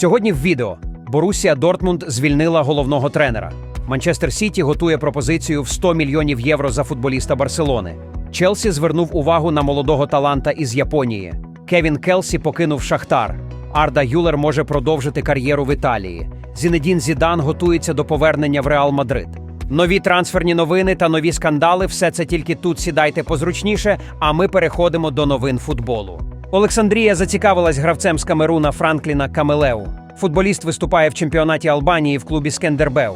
Сьогодні в відео Борусія Дортмунд звільнила головного тренера. Манчестер Сіті готує пропозицію в 100 мільйонів євро за футболіста Барселони. Челсі звернув увагу на молодого таланта із Японії. Кевін Келсі покинув Шахтар. Арда Юлер може продовжити кар'єру в Італії. Зінедін Зідан готується до повернення в Реал Мадрид. Нові трансферні новини та нові скандали все це тільки тут сідайте позручніше, а ми переходимо до новин футболу. Олександрія зацікавилась гравцем з Камеруна Франкліна Камелеу. Футболіст виступає в чемпіонаті Албанії в клубі Скендербеу.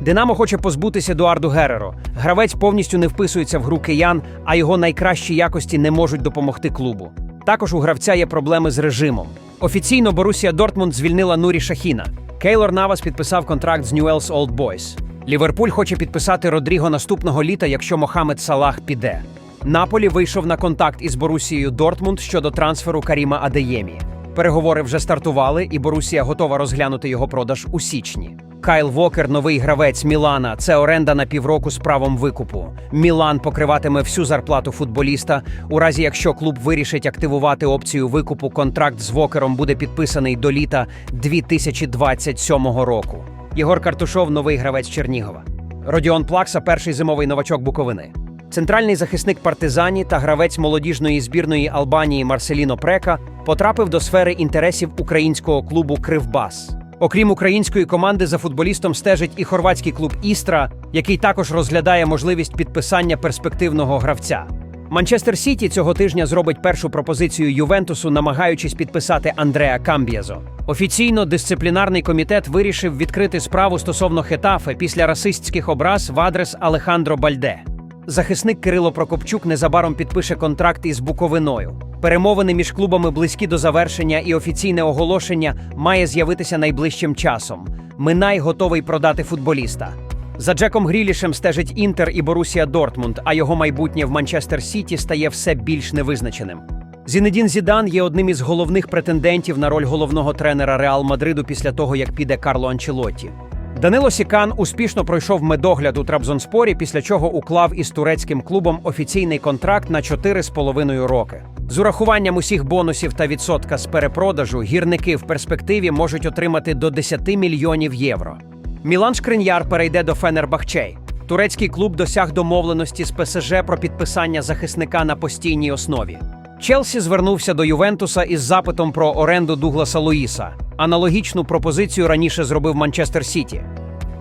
Динамо хоче позбутися Едуарду Гереро. Гравець повністю не вписується в гру киян, а його найкращі якості не можуть допомогти клубу. Також у гравця є проблеми з режимом. Офіційно Борусія Дортмунд звільнила Нурі Шахіна. Кейлор Навас підписав контракт з Newell's Old Boys. Ліверпуль хоче підписати Родріго наступного літа, якщо Мохамед Салах піде. Наполі вийшов на контакт із Борусією Дортмунд щодо трансферу Каріма Адеємі. Переговори вже стартували, і Борусія готова розглянути його продаж у січні. Кайл Вокер, новий гравець Мілана. Це оренда на півроку з правом викупу. Мілан покриватиме всю зарплату футболіста. У разі якщо клуб вирішить активувати опцію викупу, контракт з Вокером буде підписаний до літа 2027 року. Єгор Картушов, новий гравець Чернігова. Родіон Плакса, перший зимовий новачок Буковини. Центральний захисник партизані та гравець молодіжної збірної Албанії Марселіно Прека потрапив до сфери інтересів українського клубу Кривбас. Окрім української команди, за футболістом стежить і хорватський клуб Істра, який також розглядає можливість підписання перспективного гравця. Манчестер Сіті цього тижня зробить першу пропозицію Ювентусу, намагаючись підписати Андреа Камб'єзо. Офіційно дисциплінарний комітет вирішив відкрити справу стосовно Хетафе після расистських образ в адрес Алехандро Бальде. Захисник Кирило Прокопчук незабаром підпише контракт із Буковиною. Перемовини між клубами близькі до завершення, і офіційне оголошення має з'явитися найближчим часом. Минай готовий продати футболіста. За Джеком Грілішем стежить Інтер і Борусія Дортмунд, а його майбутнє в Манчестер Сіті стає все більш невизначеним. Зінедін Зідан є одним із головних претендентів на роль головного тренера Реал Мадриду після того, як піде Карло Анчелотті. Данило Сікан успішно пройшов медогляд у Трабзонспорі, після чого уклав із турецьким клубом офіційний контракт на 4,5 роки. З урахуванням усіх бонусів та відсотка з перепродажу гірники в перспективі можуть отримати до 10 мільйонів євро. Мілан Шкриньяр перейде до Фенербахчей. Турецький клуб досяг домовленості з ПСЖ про підписання захисника на постійній основі. Челсі звернувся до Ювентуса із запитом про оренду Дугласа Луїса. Аналогічну пропозицію раніше зробив Манчестер Сіті.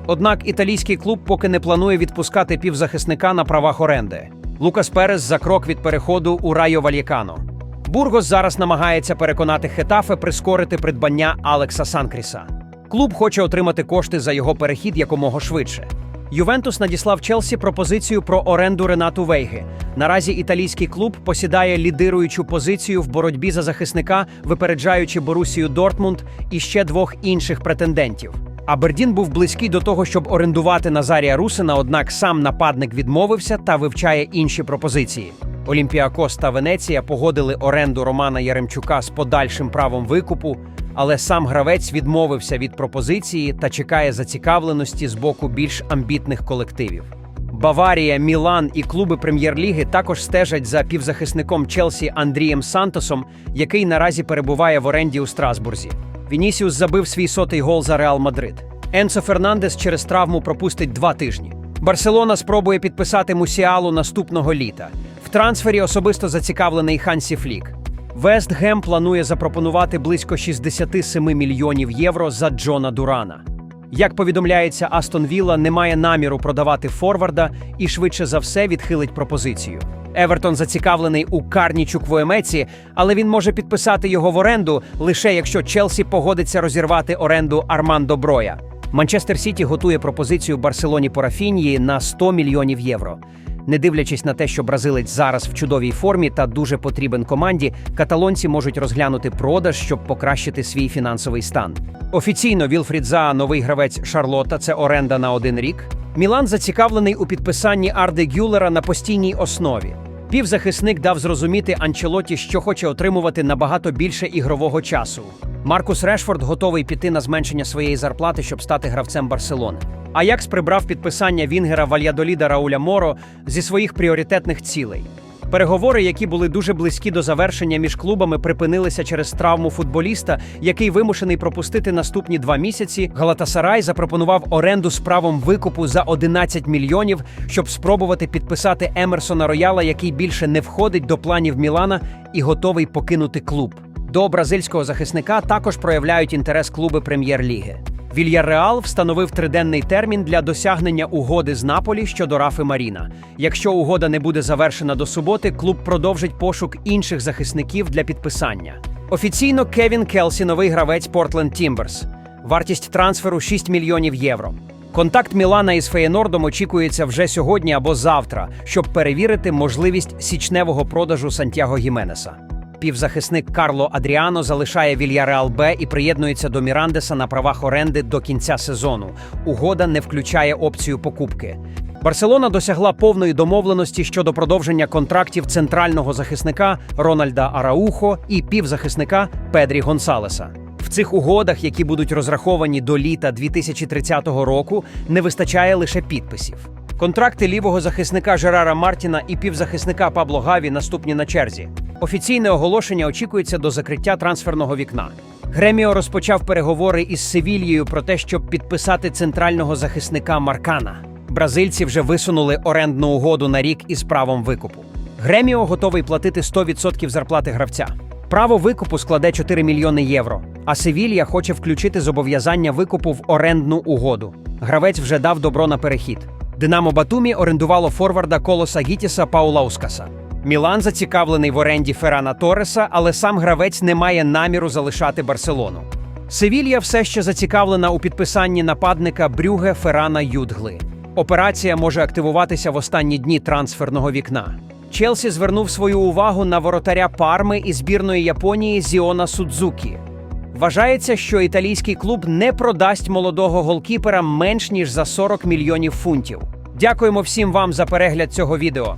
Однак італійський клуб поки не планує відпускати півзахисника на правах оренди. Лукас Перес за крок від переходу у Райо Вальєкано. Бургос зараз намагається переконати Хетафе прискорити придбання Алекса Санкріса. Клуб хоче отримати кошти за його перехід якомога швидше. Ювентус надіслав Челсі пропозицію про оренду Ренату Вейги. Наразі італійський клуб посідає лідируючу позицію в боротьбі за захисника, випереджаючи Борусію Дортмунд і ще двох інших претендентів. Абердін був близький до того, щоб орендувати Назарія Русина, однак сам нападник відмовився та вивчає інші пропозиції. Олімпіакос та Венеція погодили оренду Романа Яремчука з подальшим правом викупу, але сам гравець відмовився від пропозиції та чекає зацікавленості з боку більш амбітних колективів. Баварія, Мілан і клуби прем'єр-ліги також стежать за півзахисником Челсі Андрієм Сантосом, який наразі перебуває в оренді у Страсбурзі. Вінісіус забив свій сотий гол за Реал Мадрид. Енсо Фернандес через травму пропустить два тижні. Барселона спробує підписати Мусіалу наступного літа. В трансфері особисто зацікавлений Хансі Флік. Вест Гем планує запропонувати близько 67 мільйонів євро за Джона Дурана. Як повідомляється, Астон Вілла не має наміру продавати форварда і швидше за все відхилить пропозицію. Евертон зацікавлений у Карні Чуквоемеці, але він може підписати його в оренду лише якщо Челсі погодиться розірвати оренду Армандо Броя. Манчестер Сіті готує пропозицію Барселоні по Рафінії на 100 мільйонів євро. Не дивлячись на те, що бразилець зараз в чудовій формі та дуже потрібен команді, каталонці можуть розглянути продаж, щоб покращити свій фінансовий стан. Офіційно Вілфрід Заа, новий гравець Шарлота, це оренда на один рік. Мілан зацікавлений у підписанні Арди Гюлера на постійній основі. Півзахисник дав зрозуміти Анчелоті, що хоче отримувати набагато більше ігрового часу. Маркус Решфорд готовий піти на зменшення своєї зарплати, щоб стати гравцем Барселони. Аякс прибрав підписання Вінгера Вальядоліда Рауля Моро зі своїх пріоритетних цілей. Переговори, які були дуже близькі до завершення між клубами, припинилися через травму футболіста, який вимушений пропустити наступні два місяці. Галатасарай запропонував оренду з правом викупу за 11 мільйонів, щоб спробувати підписати Емерсона Рояла, який більше не входить до планів Мілана і готовий покинути клуб. До бразильського захисника також проявляють інтерес клуби прем'єр-ліги. Вільяреал встановив триденний термін для досягнення угоди з Наполі щодо Рафи Маріна. Якщо угода не буде завершена до суботи, клуб продовжить пошук інших захисників для підписання. Офіційно Кевін Келсі новий гравець Портленд Тімберс. Вартість трансферу 6 мільйонів євро. Контакт Мілана із Феєнордом очікується вже сьогодні або завтра, щоб перевірити можливість січневого продажу Сантьяго Гіменеса. Півзахисник Карло Адріано залишає Вільяреал Б і приєднується до Мірандеса на правах оренди до кінця сезону. Угода не включає опцію покупки. Барселона досягла повної домовленості щодо продовження контрактів центрального захисника Рональда Араухо і півзахисника Педрі Гонсалеса. В цих угодах, які будуть розраховані до літа 2030 року, не вистачає лише підписів. Контракти лівого захисника Жерара Мартіна і півзахисника Пабло Гаві наступні на черзі. Офіційне оголошення очікується до закриття трансферного вікна. Греміо розпочав переговори із Севільєю про те, щоб підписати центрального захисника Маркана. Бразильці вже висунули орендну угоду на рік із правом викупу. Греміо готовий платити 100% зарплати гравця. Право викупу складе 4 мільйони євро, а Севілья хоче включити зобов'язання викупу в орендну угоду. Гравець вже дав добро на перехід. Динамо Батумі орендувало форварда Колоса Гітіса Паулаускаса. Мілан зацікавлений в оренді Феррана Торреса, але сам гравець не має наміру залишати Барселону. Севілья все ще зацікавлена у підписанні нападника Брюге Феррана Юдгли. Операція може активуватися в останні дні трансферного вікна. Челсі звернув свою увагу на воротаря Парми і збірної Японії Зіона Судзукі. Вважається, що італійський клуб не продасть молодого голкіпера менш ніж за 40 мільйонів фунтів. Дякуємо всім вам за перегляд цього відео.